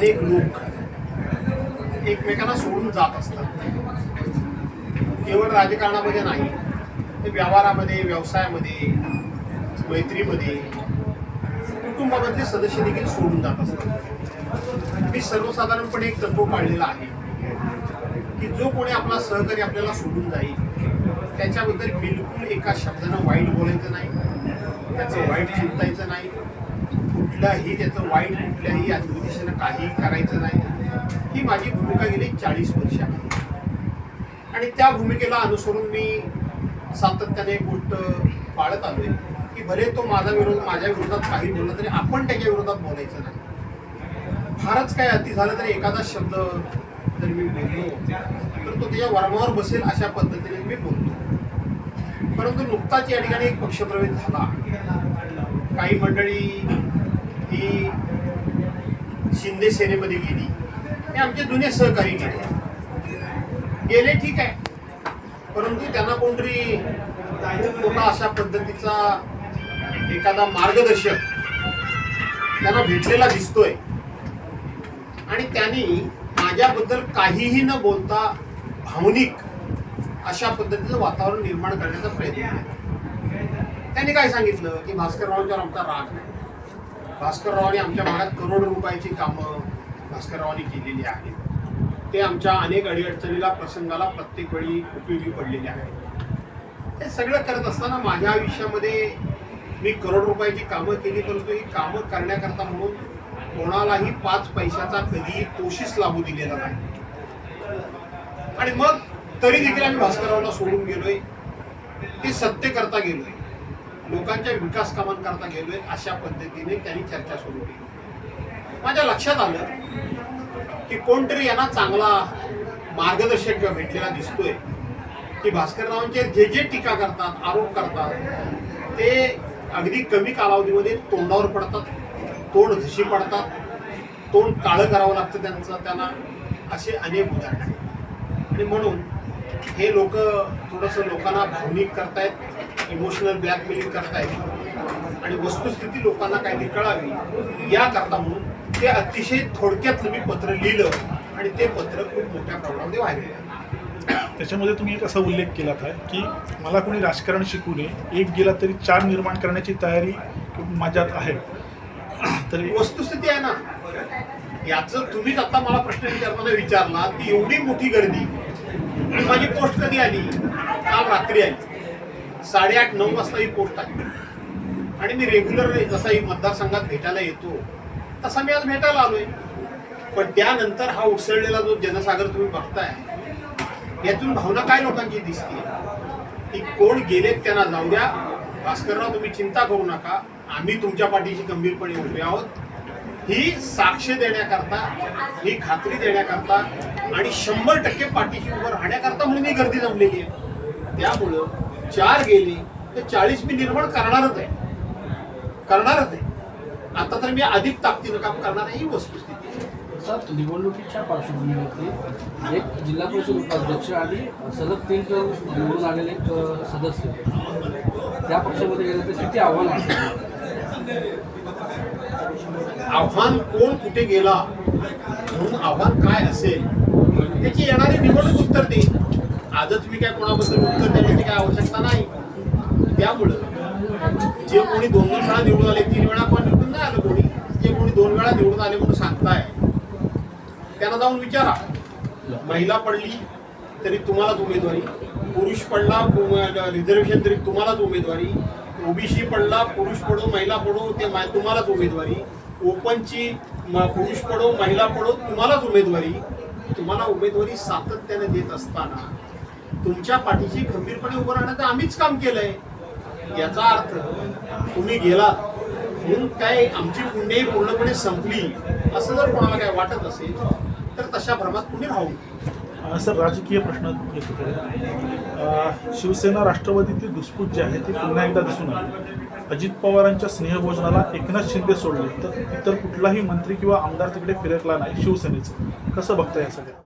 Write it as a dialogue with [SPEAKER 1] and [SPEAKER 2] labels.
[SPEAKER 1] अनेक लोक एकमेकाला सोडून जात असतात. केवळ राजकारणामध्ये नाही ते व्यवहारामध्ये व्यवसायामध्ये मैत्रीमध्ये कुटुंबामधले सदस्य देखील सोडून जात असतात. मी सर्वसाधारणपणे एक तत्व पाळलेला आहे की जो कोणी आपला सहकारी आपल्याला सोडून जाईल त्याच्याबद्दल बिलकुल एका शब्दानं वाईट बोलायचं नाही त्याचं वाईट चिंतायचं नाही कुठलाही त्याचं वाईट कुठल्याही दिशेनं काही करायचं नाही. ही माझी भूमिका गेली चाळीस वर्ष आहे आणि त्या भूमिकेला अनुसरून मी सातत्याने एक गोष्ट पाळत आलोय की भले तो माझा विरोध माझ्या विरोधात काही बोलला तरी आपण त्याच्या विरोधात बोलायचं नाही. फारच काय अति झालं तरी एखादा शब्द जर मी बोललो तर तो त्याच्या वर्मावर बसेल अशा पद्धतीने मी बोलतो. परंतु नुकताच या ठिकाणी एक पक्षप्रवेश झाला. काही मंडळी ती शिंदे सेनेमध्ये गेली. हे आमचे जुने सहकारी गेले. गेले ठीक आहे. परंतु त्यांना कोणतरी मोठा अशा पद्धतीचा एखादा मार्गदर्शक त्यांना भेटलेला दिसतोय. आणि त्यांनी माझ्याबद्दल काहीही न बोलता भावनिक अशा पद्धतीचं वातावरण निर्माण करण्याचा प्रयत्न केला. त्यांनी काय सांगितलं? की भास्कररावांच्यावर आमचा राग नाही. भास्कररावांनी आमच्या भागात करोड रुपयाची कामं भास्कररावांनी केलेली आहेत. ते आमच्या अनेक अडीअडचणीला प्रसंगाला प्रत्येक वेळी उपयोगी पडलेले आहेत. हे सगळं करत असताना माझ्या आयुष्यामध्ये मी करोड रुपयाची कामं केली परंतु ही कामं करण्याकरता म्हणून कोणालाही पाच पैशाचा कधीही कोशिश लागू दिलेला नाही. आणि मग तरी देखील आम्ही भास्कररावला सोडून गेलोय. ते सत्य करता गेलोय. लोकांच्या विकास कामांकरता गेलोय अशा पद्धतीने त्यांनी चर्चा सुरू केली. माझ्या लक्षात आलं की कोणतरी यांना चांगला मार्गदर्शक भेटलेला दिसतोय. की भास्कररावांचे जे जे टीका करतात आरोप करतात ते अगदी कमी कालावधीमध्ये तोंडावर पडतात तोंड झशी पडतात तोंड काळं करावं लागतं त्यांचं त्यांना असे अनेक उदाहरण. आहेत आणि म्हणून हे लोक थोडंसं लोकांना भावनिक करतायत. इमोशनल ब्लॅकमेलिंग करतायत. आणि वस्तुस्थिती लोकांना काहीतरी कळावी याकरता म्हणून ते अतिशय थोडक्यातलं मी पत्र लिहिलं आणि ते पत्र खूप मोठ्या प्रमाणामध्ये व्हायरल झालं
[SPEAKER 2] त्याच्यामध्ये तुम्ही एक असा उल्लेख केलात आहे की मला कोणी राजकारण शिकू नये एक गेला तरी चार निर्माण करण्याची तयारी माझ्यात आहे. तर
[SPEAKER 1] वस्तुस्थिती आहे ना. याचं तुम्हीच आता मला प्रश्न विचारताना विचारला ती एवढी मोठी गर्दी. माझी पोस्ट कधी आली? काल रात्री आली. साडेआठ नऊ वाजता ही पोस्ट आली. आणि मी रेग्युलर जसा ही मतदारसंघात भेटायला येतो. तसा मी आज भेटायला आलोय. पण त्यानंतर हा उसळलेला जो जनसागर तुम्ही बघताय यातून भावना काय लोकांची दिसते की कोण गेलेत त्यांना जाऊ द्या. भास्करराव तुम्ही चिंता करू नका. आम्ही तुमच्या पाठीशी गंभीरपणे उभे आहोत. ही साक्ष देण्याकरता ही खात्री देण्याकरता आणि शंभर टक्के पाठीशी उभं राहण्याकरता म्हणून ही गर्दी जमलेली आहे. त्यामुळं चार गेले तर चाळीस मी निर्माण करणारच आहे. करणारच आहे. आता तर मी अधिक ताकदीनं काम करणार आहे ही वस्तुस्थिती आहे.
[SPEAKER 3] सर निवडणुकीच्या पार्श्वभूमीवरती एक जिल्हा परिषद उपाध्यक्ष आणि सलग तीन निवडून आलेले एक सदस्य. त्या पक्षामध्ये गेले तर किती आव्हान आहे?
[SPEAKER 1] आव्हान कोण कुठे गेला? म्हणून आव्हान काय असेल? त्याची येणारी निवडणूक उत्तर देईल आजच मी काय कोणाबद्दल उत्तर देण्याची काय आवश्यकता नाही. त्यामुळं जे कोणी दोन दोन वेळा निवडून आले तीन वेळा पण निवडून नाही आलं कोणी जे कोणी दोन वेळा निवडून आले म्हणून सांगताय त्यांना जाऊन विचारा. महिला पडली तरी तुम्हालाच उमेदवारी पुरुष पडला रिझर्वेशन तरी तुम्हालाच उमेदवारी ओबीसी पडला पुरुष पडो महिला पडो ते तुम्हालाच उमेदवारी. ओपनची पुरुष पडो महिला पडो तुम्हालाच उमेदवारी. तुम्हाला उमेदवारी सातत्याने देत असताना तुमच्या पाठीशी खंबीरपणे उभं राहण्याचं आम्हीच काम केलंय. याचा अर्थ तुम्ही गेला म्हणून काय आमची पुण्य पूर्णपणे संपली असं जर कोणाला काय वाटत असेल तर तशा भ्रमात कुणी राहू
[SPEAKER 2] सर राजकीय प्रश्न येतो शिवसेना राष्ट्रवादीतील दुस्पूत जे आहे ते पुन्हा एकदा दिसून आले. अजित पवारांच्या स्नेहभोजनाला एकनाथ शिंदे सोडले तर इतर कुठलाही मंत्री किंवा आमदार तिकडे फिरकला नाही शिवसेनेचं. कसं बघता या सगळ्या?